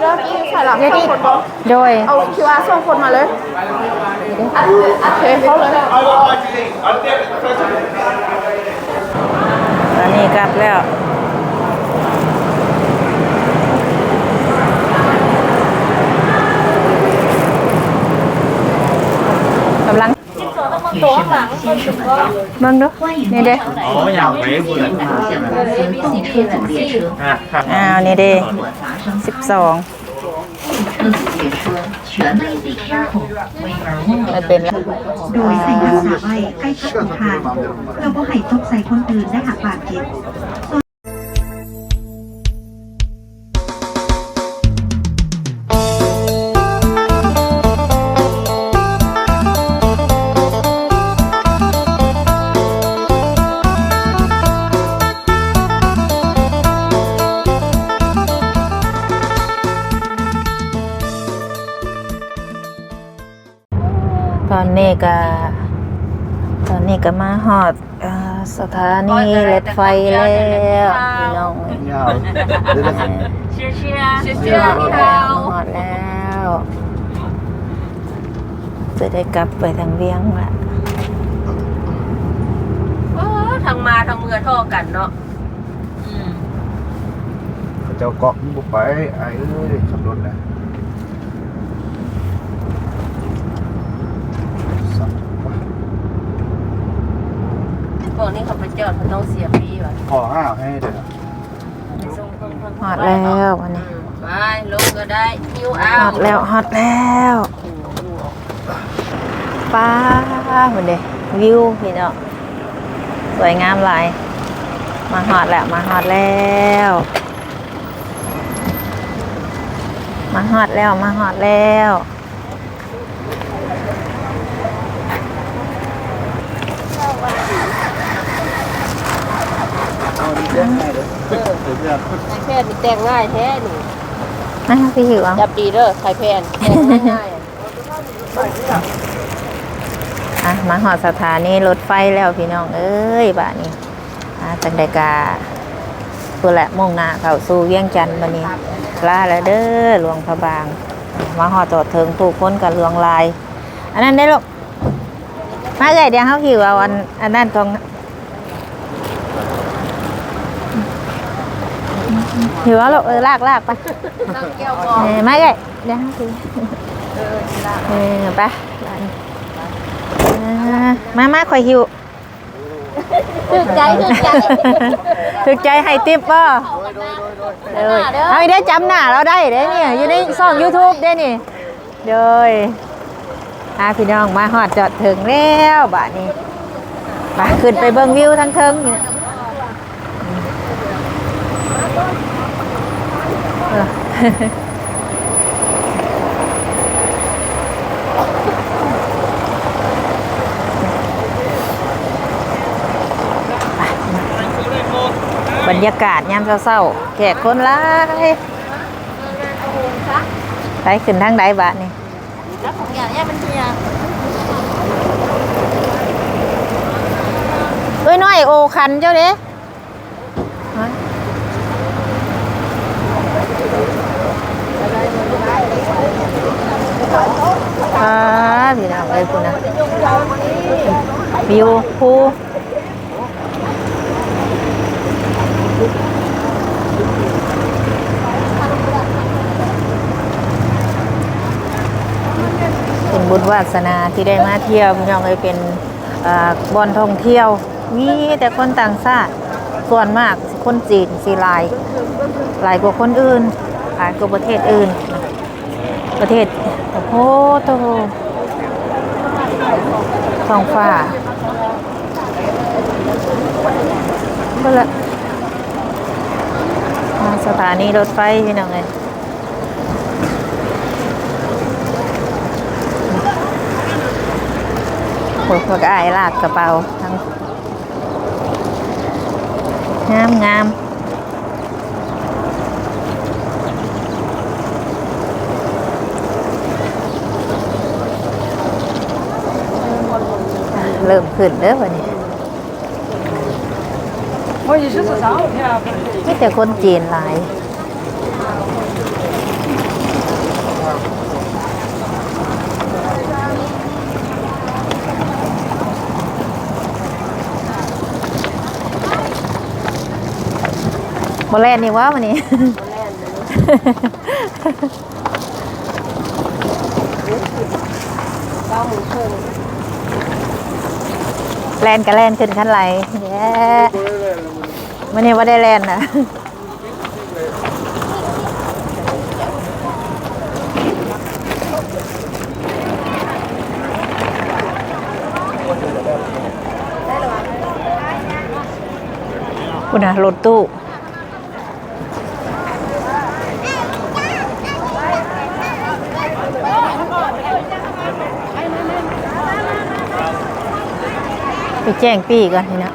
เด้อที่ใส่หลังเดี๋ยวส่นี้งคนบอกโดย เอาคิวอาร์ส่งคนมาเลยโอเคเขาเลย ตอนนี้กลับแล้ว กำลัง ตัวงหลังมั่งก็เบิ่ดูนี่เด้อ๋ออยางไปบุญอะคอ้าวนี่เด้สิบสองมันเป็นโดยใส่ภาษาไว้ใกล้พระโอษฐานเราก็ให้ตกใส่คนอื่นได้หากบาดเจ็บ นนี้ก็ตอนนี้ก็มาฮอดเอ่อสถานีรถไฟแล้วพี่น้องยาวเดี๋ยวจะเชียร์เชียร์เชียร์เชีเชียยร์ร์ที่ที่เราเราฮอดแล้วจะได้กลับไปทางเวียงละโอ้ทางมาทางเมือท่อกันเนาะเจ้าเกาะบุกไปไอ้เอ้ยขับรถนะสัตว์ว่ะ พว กนี้เขาไปจอดเขาต้องเสียฟรีว่ะขอห้าวให้เดี๋ยวฮอดแล้ววันนี้ไปลงก็ได้หิวเอาฮอดแล้วฮอดแล้วป้าเหมือนเดวิวพี่น้องสวยงามหลายมาฮอดแล้วมาฮอดแล้วมาฮอดแล้วมาฮอดแล้ว เอา ดีแจ้งให้เลยเดี๋ยวจะไข่แพนนี่แต่งง่ายแท้นี่นะพี่หิวเอาจับดีเด้อไข่แพนแต่งง่ายอะมาหอสถานีรถไฟแล้วพี่น้อง เอ้ยบ้านนี้อ่าจังใดกาตัวแหละมุ่งหน้าเข้าสู่เวียงจันทน์บันนี้ลาแล้วเด้อหลวงพระบาง มาหอจอดถึงผู้คนกับหลวงลาย อันนั้นได้ลูกมาเลยเดี๋ยวเขาหิวเอาอันอันนั้นตรง หิวเอาลูกเออลากลากไปน้ำแก้วบอกเออมาเลยเดี๋ยวเขาหิวเออไปบ้านนี้อ่ามามาคอยหิวถึกใจถึกใจถึกใจให้ติปป่ะเด้อเอาอีได้จำหน้าเราได้เด้เนี่ยอยู่ในช่อง YouTube เด้นี่เด้ออาพี่น้องมาฮอดจอดถึงแล้วบ้านนี้มาขึ้นไปเบิ่งวิวทั้งเทิงนี่นะเออ บรรยากาศยามเศร้าๆแขกคนหลายไปขึ้นทางใดบ้านนี่แล้วของอย่างเนี้ยมันเฮียเอ้ยน้อยโอคันเจ้าเด้ อ่าพี่น้องเอ้ยคุณนะวิวภูเป็นบุญวาสนาที่ได้มาเที่ยวพี่น้องเอ้ยเป็นอบอนท่องเที่ยวมีแต่คนต่างชาติส่วนมากคนจีนสีลาย หลายกว่าคนอื่นหลายกว่าประเทศอื่น ประเทศ โอ้โหโตทองฟ้าก็ละสถานีรถไฟพี่น้องเลยพวกพวกอายลากกระเป๋าทั้งงามงาม เริ่มขึ้นเด้อวันนี้ไม่แต่คนจีนหลายบอแลนนี่ว่าวันนี้บอลแลน กับแลนขึ้นขั้นไหลแย่วันนี้ว่าได้แลนนะคุณนะรถตู้ ไปแจ้งปี้ก่อนนี่นะ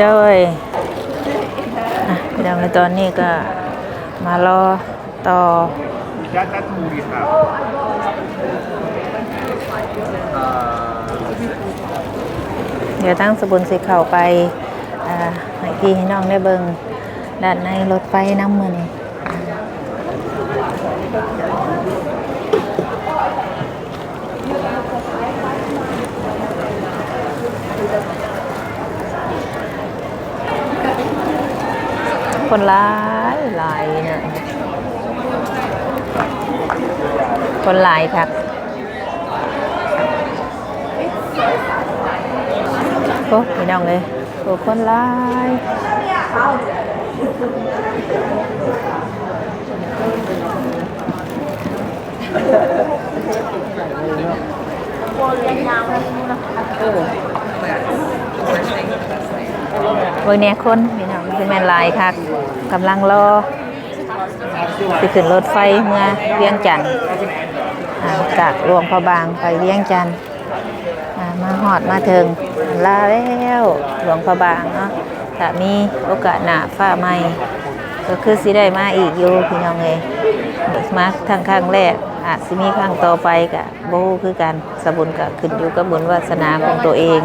โดยเดี๋ยวในตอนนี้ก็มารอ ต่อยาตัดมูดีครับเดี๋ยวตั้งสบุนสีเข่าไปอ่าให้พี่ให้น้องได้เบิงด้านในรถไฟน้ำมือนี่คนหลายหลายนี่ย คนหลายครับโอ้พี่น้องเลยโอ้คนร้ายเบิ่งเนี่ยคนพี่น้องคือแม่นลายคักกำลังรอสิขึ้นรถไฟเมื่อเวียงจันทน์ จากหลวงพระบางไปเวียงจันทน์มาหอดมาถึงลาแล้วหลวงพระบางเนาะถ้ามีโอกาสหนาฟ้าใหม่ก็คือสิได้มาอีกอยู่พี่น้องเอยมาทางครั้งแรกอาจสิมีครั้งต่อไปกะโบ้คือกันสบุญกะขึ้นอยู่กับบุญวาสนาของตัวเอง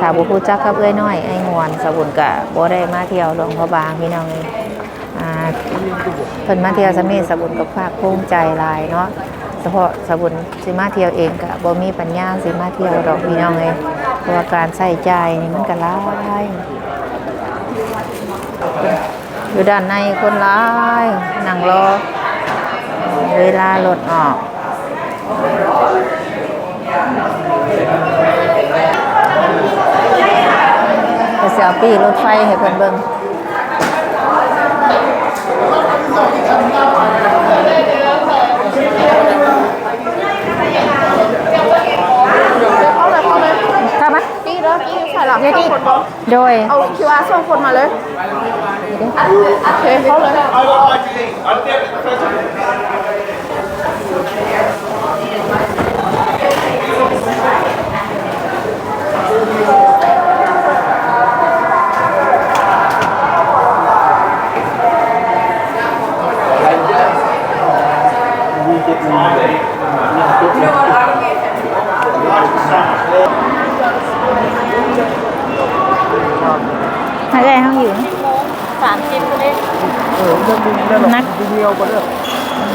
ถ้าบ่ฮู้จักกับเอ้ยน้อยไอ้งวนสบุญกะบ่ได้มาเที่ยวหลวงพระบางพี่น้องเอยอ่าเพิ่นมาเที่ยวสมีสบุญกับภาคภูมิใจลายเนาะ เฉพาะสบุญสิมาเที่ยวเองกะบ่มีปัญญาสิมาเที่ยวดอกพี่น้องเลยเพราะว่าการใช้จ่ายนี่มันก็หลายอยู่ด้านในคนหลายนั่งรอเวลารถออกเสียปีรถไฟให้เพิ่นเบิ่ง เข้ามา กี้แล้วกี้ใส่หลัง เดี๋ยวดิ คนบอก โดย เอาคิวอาร์ส่งคนมาเลยโอเคเขาเลย ให้ได้ห้องอยู่สามสิบคนเองเออเรื่องนี้ได้หรอกนักทีเดียวก็เลิก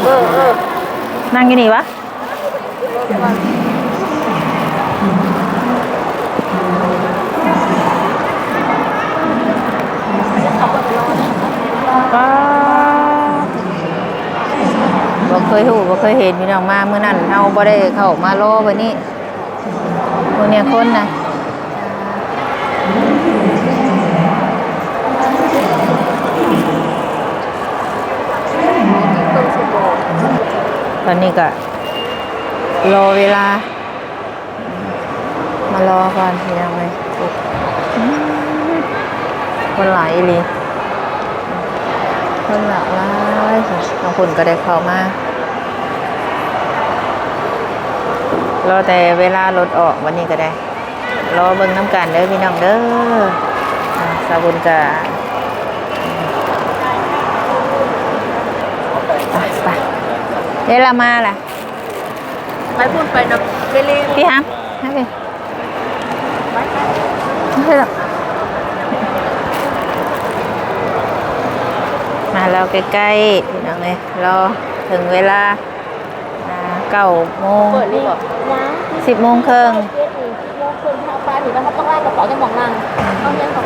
เออเออนั่งอยู่นี่วะก็บ่เคยหูบ่เคยเห็นพี่น้องมาเมื่อนั้นเฮาบ่ได้เข้ามารอวันนี้พวกเนี้ยคนนะ ตอนนี้ก็รอเวลา มารอก่อนพี่น้องเลยอืมคนหลายอีลีคนหลากหลายบางคนก็ได้เข้ามารอแต่เวลารถออกวันนี้ก็ได้ รอเบิ่งน้ำกันเด้อพี่น้องเด้อสาบุญกะไปไป เดี๋ยวเรามาล่ะ ไปพูดไปนะไปเรียนพี่ฮัมให้ไปให้หรอกมาแล้วใกล้ๆพี่น้องเลยรอถึงเวลาอ่าเก้าโมงเปิดนี่ก่อนนะสิบโมงครึ่งเจ็ดอีกโมงคืนทางฟ้าถือว่าเขาต้องลากกระเป๋าจะมองนั่งต้องเรียนของ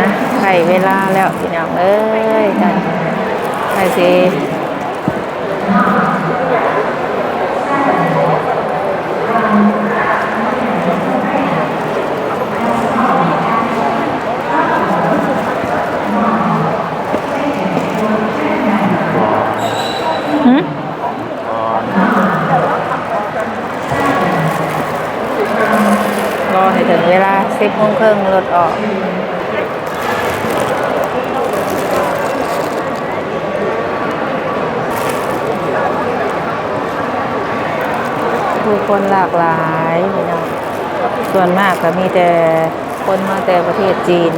นะไข่เวลาแล้วพี่น้องเอ้ยกันไปสิหืมรอให้ถึง เวลาสิบโมงครึ่งรถออกผู้คนหลากหลายพี่น้องส่วนมากก็มีแต่คนมาแต่ประเทศจีน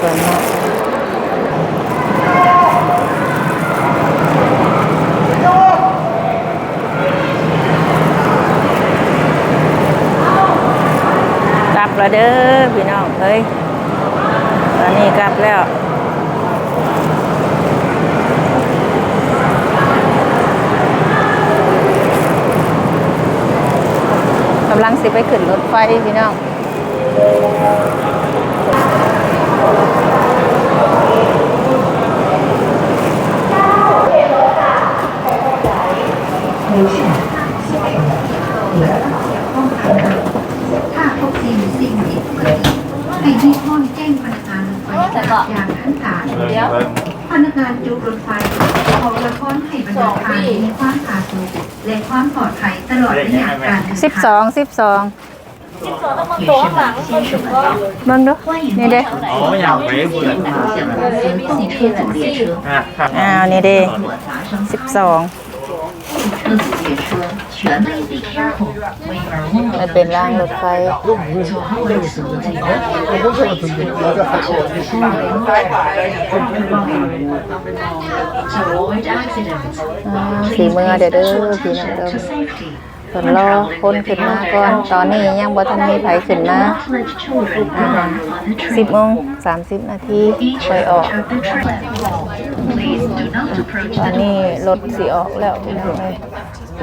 ส่วนมาก แล้วเด้อพี่น้องเฮ้ยตอนนี้กลับแล้วกำลังสิไปขึ้นรถไฟพี่น้องถ้าพบสิ่งสิ่งผิดปกติให้รีบโทรแจ้งพนักงานรถไฟ อย่างขั้นศาลเดี๋ยวพนักงานจูรถไฟขอละครให้บรรดาการมีความผาสุกและความปลอดภัยตลอดระยะการสิบสองสิบสองสิบสองต้องมาโตัวหลังก็ถึงก็งดูนี่เด้อ๋ออยากไปบุญมาต้อ่านี่เด้สิบสอง 车子列车全内地开口为而温暖的车辆，就为所谓的为所谓的所谓 to avoid accidents, please pay attention to safety. เนรอคนขึ้นมาก่อน ตอนนี้ยังบ่ทันมีไผขึ้นนะอ่าสิบโมงสามสิบนาทีไปออก ตอนนี้รถสิออกแล้วพี่น้อต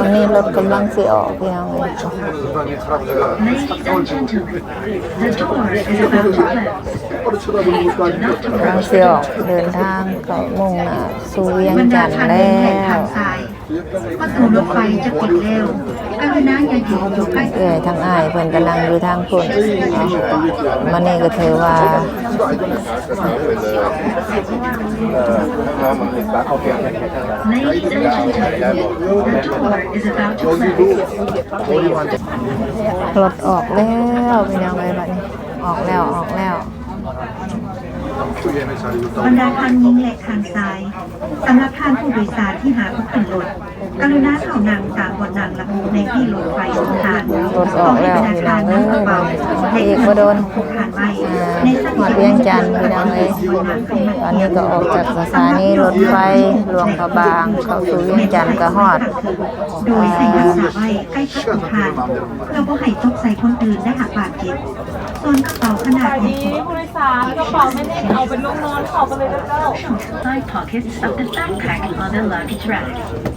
อนนี้รถกำลังสิออกพี่น้องเลย Please do not กำลัง approach สิออกเดินทางเขามุ่งหน้าสู่เวียงจันทน์แล้วประตูรถไฟจะปิดแล้วกรุณาอย่าอยู่อยู่ใกล้เอ้ยทางอ้ายเพิ่นกำลังอยู่ทางพุ่นมันนี่ก็ถือว่า Ladies and gentlemen, the door is about to close. รถออกแล้วพี่น้องเอ้ยบัดนี้ออกแล้วออกแล้ว บรรดาทางยิงและทางซ้ายสำหรับทานผู้โดยสารที่หาคุกขึ้นรถ กรุณาเข้านั่งตามบนนั่งระบุในที่รถไฟสถานรถออกแล้วธน้องเอ้ยพระเอกบ่โดนผ่านไว้อ่าในหอดเวียงจันทน์พี่น้องเอ้ยตอนนี้ก็ออกจากสถานีรถไฟหลวงพระบางเข้าสู่เวียงจันทน์ก็ฮอดโดยใส่รักษาไว้ใกล้กับผู้ทานเพื่อบ่ให้ตกใส่คนอื่นและหากบาดเจ็บส่วนกระเป๋าขนาดของดีผู้โดยสารกระเป๋าไม่ได้เอาเป็นลูกนอนขอไปเลยเจ้า Side pockets of the backpack on the luggage rack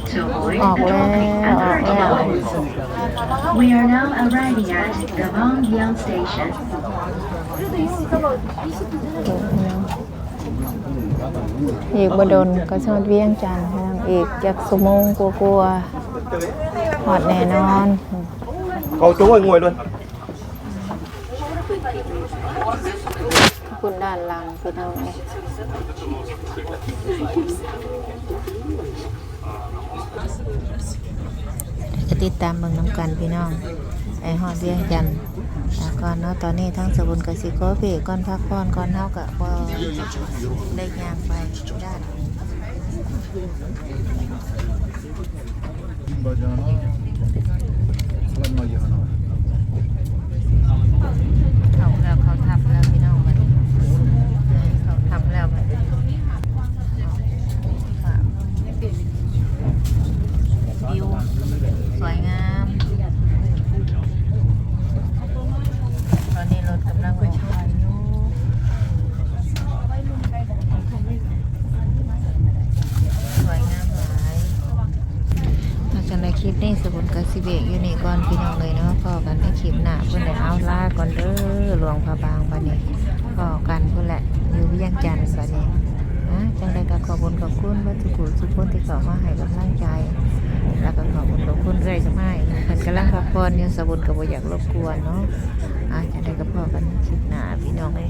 to avoid ออกแล้ออกแล้ We are now arriving at Gwangyang Station. เอกบดลก็ชอดเวียงจันทร์างเอกจากสุโมงกลัวๆหอดแน่นอน เขาช่วยงวยด้วยคุณด้านหลังคือเอาไง ติดตามเบิ่งน้ำกันพี่น้อง ไอฮอดเวียงจันทน์ก่อนเนาะตอนนี้ทั้งสบุนกับสิโกเบก่อนพักผ่อนก่อนเท่ากับพอได้ยางไปด้านเขาแล้วเขาทับแล้วพี่น้องมันเขาทับแล้วมันวิว คลิป นี้สมุนกสิเบกอยู่นี่ก่อนพี่น้องเลยเนาะพอกันในคลิปหนาเพื่อนได้เอาลาก่อนเด้อหลวงพระบางบัดนี้พอกันเพื่อนแหละอยู่เวียงจันทร์บัดนี้นะจังใดก็ขอบคุญขอบคุณวัตถุกุสุขคนที่เขามาให้กำลังใจ แล้วก็ขอบคุณขอบคุณเรื่อยจะไม่เพิ่นกำลังพักผ่อนยู่สมุนก็บ่อยากรบกวนเนาะอะจังใดก็พอกันในคลิปหนาพี่น้องเอ้ย